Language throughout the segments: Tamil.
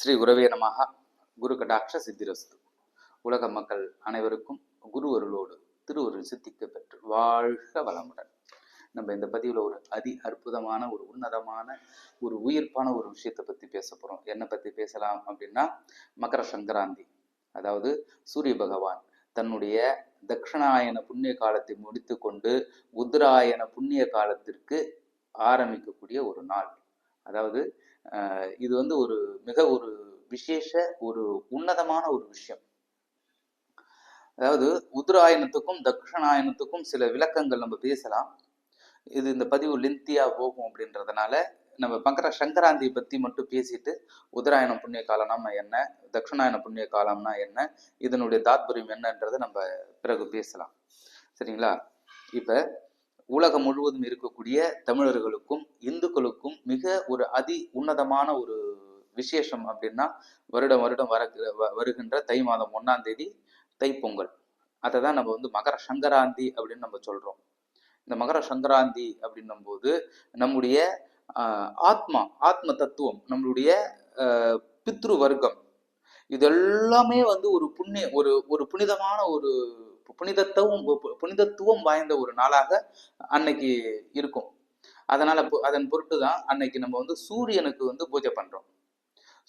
ஸ்ரீ குரவே நமக குரு கடாட்ச சித்திரஸ்து. உலக மக்கள் அனைவருக்கும் குரு அருளோடு திருவருள் சித்திக்க பெற்று வாழ்க வளமுடன். நம்ம இந்த பதிவில் ஒரு அதி அற்புதமான ஒரு உன்னதமான ஒரு உயிர்ப்பான ஒரு விஷயத்தை பற்றி பேச போகிறோம் என்னை பற்றி பேசலாம் அப்படின்னா மகர சங்கராந்தி. அதாவது சூரிய பகவான் தன்னுடைய தக்ஷணாயன புண்ணிய காலத்தை முடித்து கொண்டு உத்தராயன புண்ணிய காலத்திற்கு ஆரம்பிக்கக்கூடிய ஒரு நாள். அதாவது இது வந்து ஒரு மிக ஒரு விசேஷ ஒரு உன்னதமான ஒரு விஷயம். அதாவது உத்ராயணத்துக்கும் தக்ஷணாயணத்துக்கும் சில விளக்கங்கள் நம்ம பேசலாம். இது இந்த பதிவு லென்த்தியா போகும் அப்படின்றதுனால நம்ம பங்கர சங்கராந்தியை பத்தி மட்டும் பேசிட்டு உத்தராயணம் புண்ணிய காலம்னா என்ன தட்சிணாயன புண்ணிய காலம்னா என்ன இதனுடைய தாத்பரியம் என்னன்றதை நம்ம பிறகு பேசலாம். சரிங்களா? இப்ப உலகம் முழுவதும் இருக்கக்கூடிய தமிழர்களுக்கும் இந்துக்களுக்கும் மிக ஒரு அதி உன்னதமான ஒரு விசேஷம் அப்படின்னா வருடம் வருடம் வர வருகின்ற தை மாதம் ஒன்னாம் தேதி தைப்பொங்கல் அதை தான் நம்ம வந்து மகர சங்கராந்தி அப்படின்னு நம்ம சொல்றோம். இந்த மகர சங்கராந்தி அப்படின்னும் போது நம்முடைய ஆஹ், ஆத்மா ஆத்ம தத்துவம் நம்மளுடைய பித்ரு வர்க்கம் இதெல்லாமே வந்து ஒரு புண்ணிய ஒரு ஒரு புனிதமான ஒரு புனிதத்துவம் புனிதத்துவம் வாய்ந்த ஒரு நாளாக அன்னைக்கு இருக்கும். அதனால அதன் பொருட்டு தான் அன்னைக்கு நம்ம வந்து சூரியனுக்கு வந்து பூஜை பண்றோம்.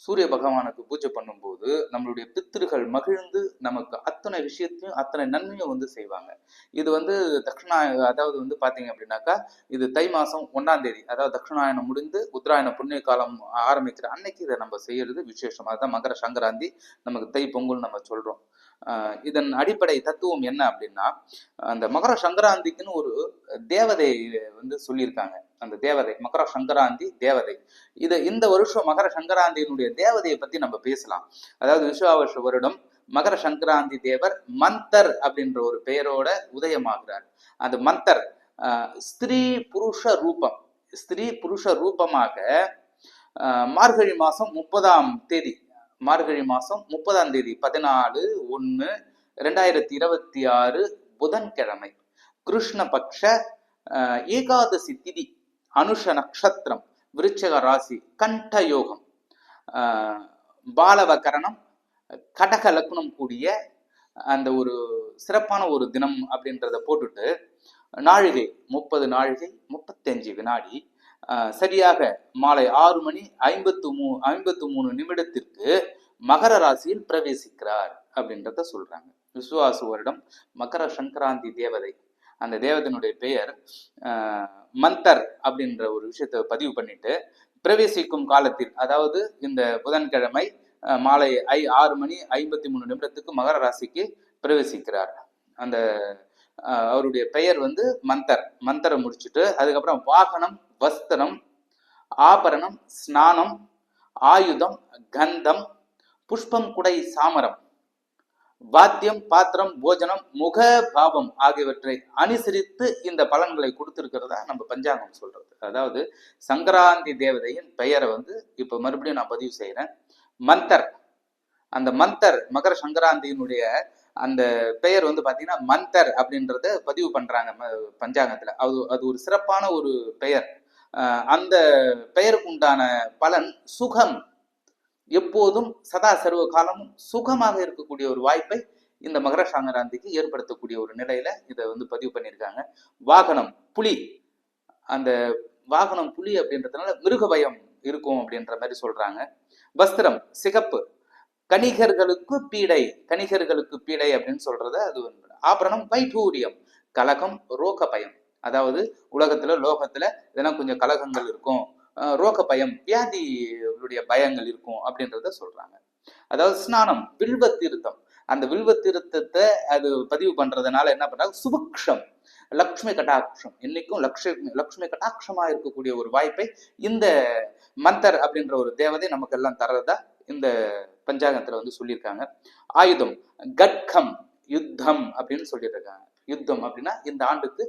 சூரிய பகவானுக்கு பூஜை பண்ணும்போது நம்மளுடைய பித்திருகள் மகிழ்ந்து நமக்கு அத்தனை விஷயத்தையும் அத்தனை நன்மையும் வந்து செய்வாங்க. இது வந்து தட்சிணா அதாவது வந்து பாத்தீங்க அப்படின்னாக்கா இது தை மாசம் ஒன்னாம் தேதி அதாவது தட்சிணாயனம் முடிந்து உத்தராயண புண்ணிய காலம் ஆரம்பிக்கிற அன்னைக்கு இதை நம்ம செய்யறது விசேஷமாக அதுதான் மகர சங்கராந்தி நமக்கு தை பொங்கல் நம்ம சொல்றோம். இதன் அடிப்படை தத்துவம் என்ன அப்படின்னா அந்த மகர சங்கராந்திக்குன்னு ஒரு தேவதை வந்து சொல்லியிருக்காங்க. அந்த தேவதை மகர சங்கராந்தி தேவதை. இது இந்த வருஷம் மகர சங்கராந்தியினுடைய தேவதையை பத்தி நம்ம பேசலாம். அதாவது விஸ்வாவர்ஷ வருடம் மகர சங்கராந்தி தேவர் மந்தர் அப்படின்ற ஒரு பெயரோட உதயமாகிறார். அந்த மந்தர் ஆஹ், ஸ்திரீ புருஷ ரூபம். ஸ்திரீ புருஷ ரூபமாக ஆஹ், மார்கழி மாசம் முப்பதாம் தேதி மார்கழி மாதம் முப்பதாம் தேதி பதினாலு ஒன்று ரெண்டாயிரத்தி இருபத்தி ஆறு புதன்கிழமை. கிருஷ்ணபக்ஷ ஏகாதசி திதி அனுஷ நட்சத்திரம் விருச்சக ராசி கண்டயோகம். பாலவகரணம் கடக லக்னம் கூடிய அந்த ஒரு சிறப்பான ஒரு தினம் அப்படின்றத போட்டுட்டு நாழிகை முப்பது நாழிகை முப்பத்தஞ்சு வினாடி சரியாக மாலை ஆறு மணி ஐம்பத்து மூ ஐம்பத்து மூணு நிமிடத்திற்கு மகர ராசியில் பிரவேசிக்கிறார் அப்படின்றத சொல்றாங்க. விசுவாசு வருடம் மகர சங்கராந்தி தேவதை. அந்த தேவதனுடைய பெயர் மந்தர் அப்படின்ற ஒரு விஷயத்தை பதிவு பண்ணிட்டு பிரவேசிக்கும் காலத்தில் அதாவது இந்த புதன்கிழமை மாலை ஐ ஆறு மணி ஐம்பத்தி மூணு நிமிடத்துக்கு மகர ராசிக்கு பிரவேசிக்கிறார். அந்த அவருடைய பெயர் வந்து மந்தர். மந்தரை முடிச்சுட்டு அதுக்கப்புறம் வாகனம் வஸ்திரம் ஆபரணம் ஸ்நானம் ஆயுதம் கந்தம் புஷ்பம் குடை சாமரம். வாத்தியம் பாத்திரம் போஜனம் முக பாவம் ஆகியவற்றை அனுசரித்து இந்த பலன்களை கொடுத்திருக்கிறதா நம்ம பஞ்சாங்கம் சொல்றது. அதாவது சங்கராந்தி தேவதையின் பெயரை வந்து இப்ப மறுபடியும் நான் பதிவு செய்யறேன் மந்தர். அந்த மந்தர் மகர சங்கராந்தியினுடைய அந்த பெயர் வந்து பாத்தீங்கன்னா மந்தர் அப்படின்றத பதிவு பண்றாங்க ம- பஞ்சாங்கத்துல. அது அது ஒரு சிறப்பான ஒரு பெயர். அந்த பெயருக்கு உண்டான பலன் சுகம். எப்போதும் சதா சர்வ காலமும் சுகமாக இருக்கக்கூடிய ஒரு வாய்ப்பை இந்த மகர சங்கராந்திக்கு ஏற்படுத்தக்கூடிய ஒரு நிலையில இதை வந்து பதிவு பண்ணியிருக்காங்க. வாகனம் புலி. அந்த வாகனம் புலி அப்படின்றதுனால மிருக பயம் இருக்கும் அப்படின்ற மாதிரி சொல்றாங்க. வஸ்திரம் சிகப்பு. கணிகர்களுக்கு பீடை கணிகர்களுக்கு பீடை அப்படின்னு சொல்றது அது ஆபரணம் வைடூரியம். கலகம் ரோக பயம். அதாவது உலகத்துல லோகத்துல இதெல்லாம் கொஞ்சம் கலகங்கள் இருக்கும். ரோக பயம் வியாதிகளுடைய பயங்கள் இருக்கும் அப்படின்றத சொல்றாங்க. அதாவது ஸ்நானம் வில்வ தீர்த்தம் அந்த வில்வ தீர்த்தத்தை அது பதிவு பண்றதுனால என்ன பண்றாங்க? சுபக்ஷம் லக்ஷ்மி கட்டாட்சம். இன்னைக்கும் லக்ஷ்மி லக்ஷ்மி கட்டாட்சமா இருக்கக்கூடிய ஒரு வாய்ப்பை இந்த மந்தர் அப்படின்ற ஒரு தேவதை நமக்கு எல்லாம் தர்றதா இந்த பஞ்சாங்கத்துல வந்து சொல்லியிருக்காங்க. ஆயுதம் கட்கம் யுத்தம் அப்படின்னு சொல்லியிருக்காங்க யுத்தம் அப்படின்னா இந்த ஆண்டுக்கு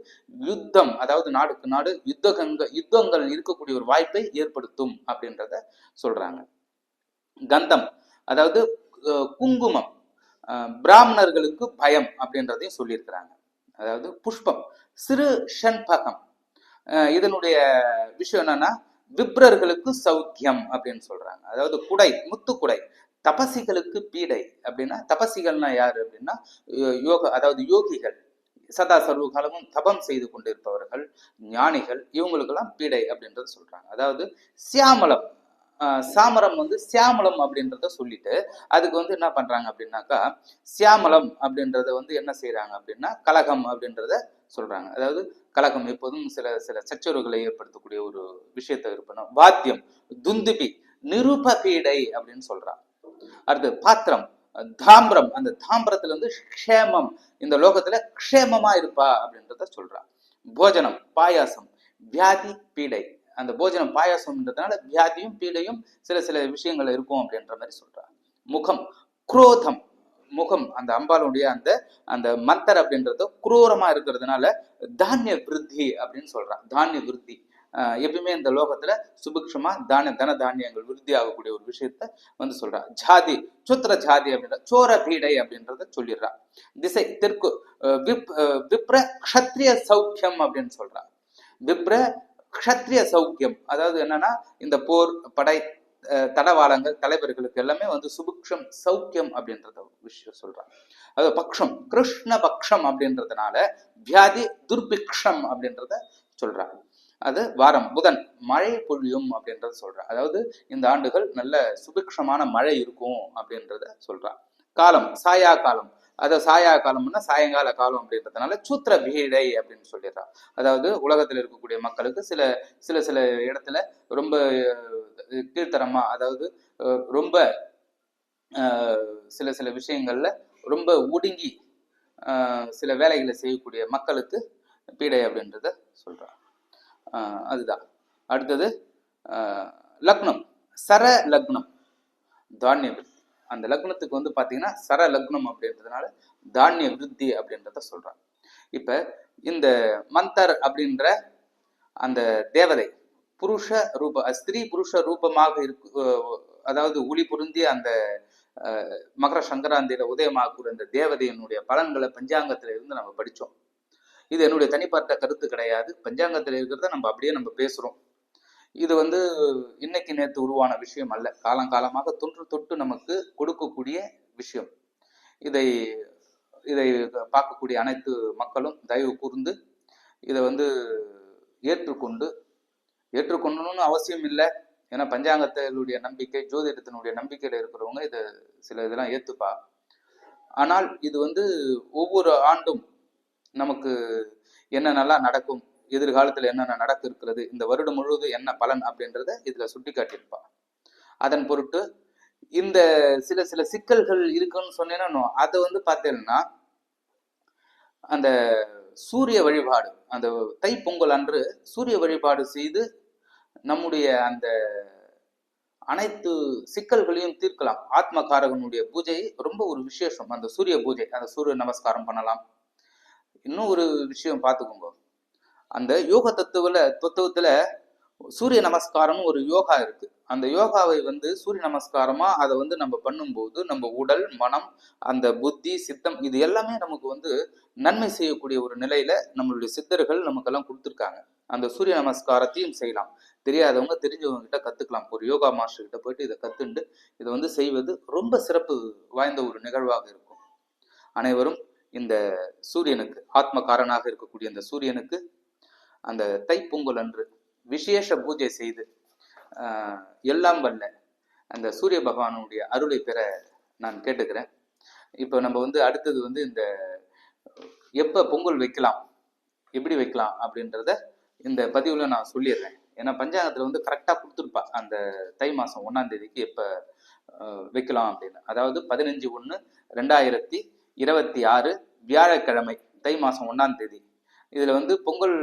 யுத்தம் அதாவது நாடுக்கு நாடு யுத்தகங்க யுத்தங்கள் இருக்கக்கூடிய ஒரு வாய்ப்பை ஏற்படுத்தும் அப்படின்றத சொல்றாங்க. கந்தம் அதாவது குங்குமம் பிராமணர்களுக்கு பயம் அப்படின்றதையும் சொல்லியிருக்கிறாங்க. அதாவது புஷ்பம் சிறு ஷண்பகம் இதனுடைய விஷயம் என்னன்னா விப்ரர்களுக்கு சௌக்கியம் அப்படின்னு சொல்றாங்க. அதாவது குடை முத்துக்குடை தபசிகளுக்கு பீடை அப்படின்னா தபசிகள்னா யாரு அப்படின்னா யோ- யோக அதாவது யோகிகள். சதா சர்வ காலமும் தபம் செய்து கொண்டிருப்பவர்கள் ஞானிகள் இவங்களுக்கெல்லாம் பீடை அப்படின்றத சொல்றாங்க. அதாவது சியாமலம் சாமரம் வந்து சியாமலம் அப்படின்றத சொல்லிட்டு அதுக்கு வந்து என்ன பண்றாங்க அப்படின்னாக்கா சியாமலம் அப்படின்றத வந்து என்ன செய்யறாங்க அப்படின்னா கலகம் அப்படின்றத சொல்றாங்க. அதாவது கலகம் எப்போதும் சில சில சச்சரவுகளை ஏற்படுத்தக்கூடிய ஒரு விஷயத்தை இருப்பணும் வாத்தியம் துந்துபி நிருப பீடை அப்படின்னு சொல்றான் அடுத்து பாத்திரம் தாம்பரம் அந்த தாம்பரத்துல வந்து க்ஷேமம். இந்த லோகத்துல க்ஷேமமா இருப்பா அப்படின்றத சொல்றா போஜனம் பாயாசம் வியாதி பீடை. அந்த போஜனம் பாயாசம்ன்றதுனால வியாதியும் பீடையும் சில சில விஷயங்கள் இருக்கும் அப்படின்ற மாதிரி சொல்றா முகம் குரோதம். முகம் அந்த அம்பாளுடைய அந்த அந்த மந்தர் அப்படின்றது குரூரமா இருக்கிறதுனால தானிய விருத்தி அப்படின்னு சொல்றான். தானிய விருத்தி. எப்பயுமே இந்த லோகத்துல சுபிக்ஷமா தானிய தன தானியங்கள் விருத்தி ஆகக்கூடிய ஒரு விஷயத்த வந்து சொல்றா. ஜாதி சுத்திர ஜாதி அப்படின்ற சோர பீடை அப்படின்றத சொல்லிடுறா. திசை தெற்கு விப் விப்ர க்ஷத்ரிய சௌக்கியம் அப்படின்னு சொல்றா. விப்ர க்ஷத்ரிய சௌக்கியம். அதாவது என்னன்னா இந்த போர் படை தடவாளங்கள் தலைவர்களுக்கு எல்லாமே வந்து சுபிக்ஷம் சௌக்கியம் அப்படின்றத ஒரு விஷயம் சொல்றாங்க அது பக்ஷம் கிருஷ்ண பக்ஷம் அப்படின்றதுனால வியாதி துர்பிக்ஷம் அப்படின்றத சொல்றாங்க அது வாரம் புதன். மழை பொழியும் அப்படின்றத சொல்றா. அதாவது இந்த ஆண்டுகள் நல்ல சுபிக்ஷமான மழை இருக்கும் அப்படின்றத சொல்றான் காலம் சாயா காலம். அதை சாயா காலம்னா சாயங்கால காலம் அப்படின்றதுனால சூத்திர பீடை அப்படின்னு சொல்லிடுறான் அதாவது உலகத்தில் இருக்கக்கூடிய மக்களுக்கு சில சில சில இடத்துல ரொம்ப கீழ்த்தரமா அதாவது ரொம்ப சில சில விஷயங்கள்ல ரொம்ப ஒடுங்கி சில வேலைகளை செய்யக்கூடிய மக்களுக்கு பீடை அப்படின்றத சொல்றான் அதுதான். அடுத்தது லக்னம். சர லக்னம். தானிய விருத்தி. அந்த லக்னத்துக்கு வந்து பாத்தீங்கன்னா சர லக்னம் அப்படின்றதுனால தானிய விருத்தி அப்படின்றத சொல்றாங்க. இப்ப இந்த மந்தர் அப்படின்ற அந்த தேவதை புருஷ ரூப ஸ்திரீ புருஷ ரூபமாக இருக்கு அதாவது ஒளி பொருந்திய அந்த அஹ், மகர சங்கராந்தியில உதயமாகக்கூடிய அந்த தேவதையினுடைய பலன்களை பஞ்சாங்கத்துல இருந்து நம்ம படிச்சோம். இது என்னுடைய தனிப்பட்ட கருத்து கிடையாது. பஞ்சாங்கத்தில் இருக்கிறத நம்ம அப்படியே நம்ம பேசுறோம். இது வந்து இன்னைக்கு நேற்று உருவான விஷயம் அல்ல. காலங்காலமாக தொன்று தொட்டு நமக்கு கொடுக்கக்கூடிய விஷயம். இதை இதை பார்க்கக்கூடிய அனைத்து மக்களும் தயவு கூர்ந்து இதை வந்து ஏற்றுக்கொண்டு ஏற்றுக்கொள்ளணும்னு அவசியம் இல்லை. ஏன்னா பஞ்சாங்கத்தினுடைய நம்பிக்கை ஜோதிடத்தினுடைய நம்பிக்கையில் இருக்கிறவங்க இதை சில இதெல்லாம் ஏற்றுப்பா ஆனால் இது வந்து ஒவ்வொரு ஆண்டும் நமக்கு என்னென்னலாம் நடக்கும் எதிர்காலத்துல என்னென்ன நடக்க இருக்கிறது இந்த வருடம் முழுவதும் என்ன பலன் அப்படின்றத இதுல சுட்டி காட்டியிருப்பா அதன் பொருட்டு இந்த சில சில சிக்கல்கள் இருக்குன்னு சொன்னேன்னா அதை வந்து பார்த்தேன்னா அந்த சூரிய வழிபாடு அந்த தை பொங்கல் அன்று சூரிய வழிபாடு செய்து நம்முடைய அந்த அனைத்து சிக்கல்களையும் தீர்க்கலாம். ஆத்மகாரகனுடைய பூஜை ரொம்ப ஒரு விசேஷம். அந்த சூரிய பூஜை அந்த சூரிய நமஸ்காரம் பண்ணலாம். இன்னும் ஒரு விஷயம் பார்த்துக்கோங்க. அந்த யோக தத்துவல தத்துவத்துல சூரிய நமஸ்காரம்னு ஒரு யோகா இருக்கு. அந்த யோகாவை வந்து சூரிய நமஸ்காரமா அதை வந்து நம்ம பண்ணும்போது நம்ம உடல் மனம் அந்த புத்தி சித்தம் இது எல்லாமே நமக்கு வந்து நன்மை செய்யக்கூடிய ஒரு நிலையில நம்மளுடைய சித்தர்கள் நமக்கெல்லாம் கொடுத்துருக்காங்க. அந்த சூரிய நமஸ்காரத்தையும் செய்யலாம். தெரியாதவங்க தெரிஞ்சவங்க கிட்ட கத்துக்கலாம். ஒரு யோகா மாஸ்டர் கிட்ட போயிட்டு இதை கத்துண்டு இதை வந்து செய்வது ரொம்ப சிறப்பு வாய்ந்த ஒரு நிகழ்வாக இருக்கும். அனைவரும் இந்த சூரியனுக்கு ஆத்மகாரனாக இருக்கக்கூடிய இந்த சூரியனுக்கு அந்த தைப்பொங்கல் அன்று விசேஷ பூஜை செய்து எல்லாம் வல்ல அந்த சூரிய பகவானுடைய அருளை பெற நான் கேட்டுக்கிறேன். இப்போ நம்ம வந்து அடுத்தது வந்து இந்த எப்போ பொங்கல் வைக்கலாம் எப்படி வைக்கலாம் அப்படின்றத இந்த பதிவில் நான் சொல்லிடுறேன். ஏன்னா பஞ்சாங்கத்தில் வந்து கரெக்டாக கொடுத்துருப்பா அந்த தை மாதம் ஒன்றாம் தேதிக்கு எப்போ வைக்கலாம் அப்படின்னு. அதாவது பதினஞ்சு ஒன்று ரெண்டாயிரத்தி இருபத்தி ஆறு வியாழக்கிழமை தை மாதம் ஒன்றாம் தேதி. இதில் வந்து பொங்கல்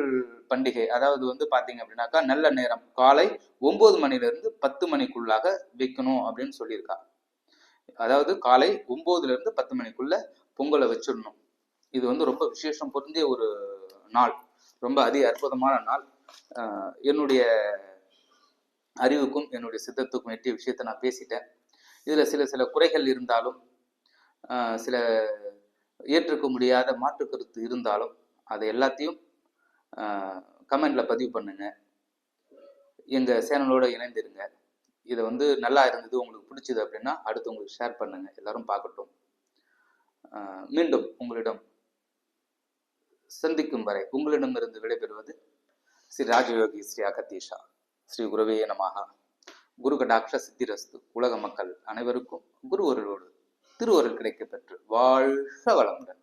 பண்டிகை அதாவது வந்து பார்த்தீங்க அப்படின்னாக்கா நல்ல நேரம். காலை ஒம்பது மணிலேருந்து பத்து மணிக்குள்ளாக வைக்கணும் அப்படின்னு சொல்லியிருக்கா. அதாவது காலை ஒம்போதுல இருந்து பத்து மணிக்குள்ள பொங்கலை வச்சிடணும். இது வந்து ரொம்ப விசேஷம் பொருந்திய ஒரு நாள். ரொம்ப அதி அற்புதமான நாள். என்னுடைய அறிவுக்கும் என்னுடைய சித்தத்துக்கும் எட்டிய விஷயத்தை நான் பேசிட்டேன். இதில் சில சில குறைகள் இருந்தாலும் சில ஏற்றுக்க முடியாத மாற்று கருத்து இருந்தாலும் அதை எல்லாத்தையும் கமெண்ட்ல பதிவு பண்ணுங்க. எங்கள் சேனலோட இணைந்திருங்க. இதை வந்து நல்லா இருந்தது உங்களுக்கு பிடிச்சது அப்படின்னா அடுத்து உங்களுக்கு ஷேர் பண்ணுங்க. எல்லாரும் பார்க்கட்டும். மீண்டும் உங்களிடம் சந்திக்கும் வரை உங்களிடமிருந்து விடைபெறுவது ஸ்ரீ ராஜயோகி ஸ்ரீ அகத்தீஷா. ஸ்ரீ குருவே நமஹா. குரு கடாட்ச சித்திரஸ்து. உலக மக்கள் அனைவருக்கும் குரு திருவருள் கிடைக்க பெற்று வாழ்க வளமுடன்.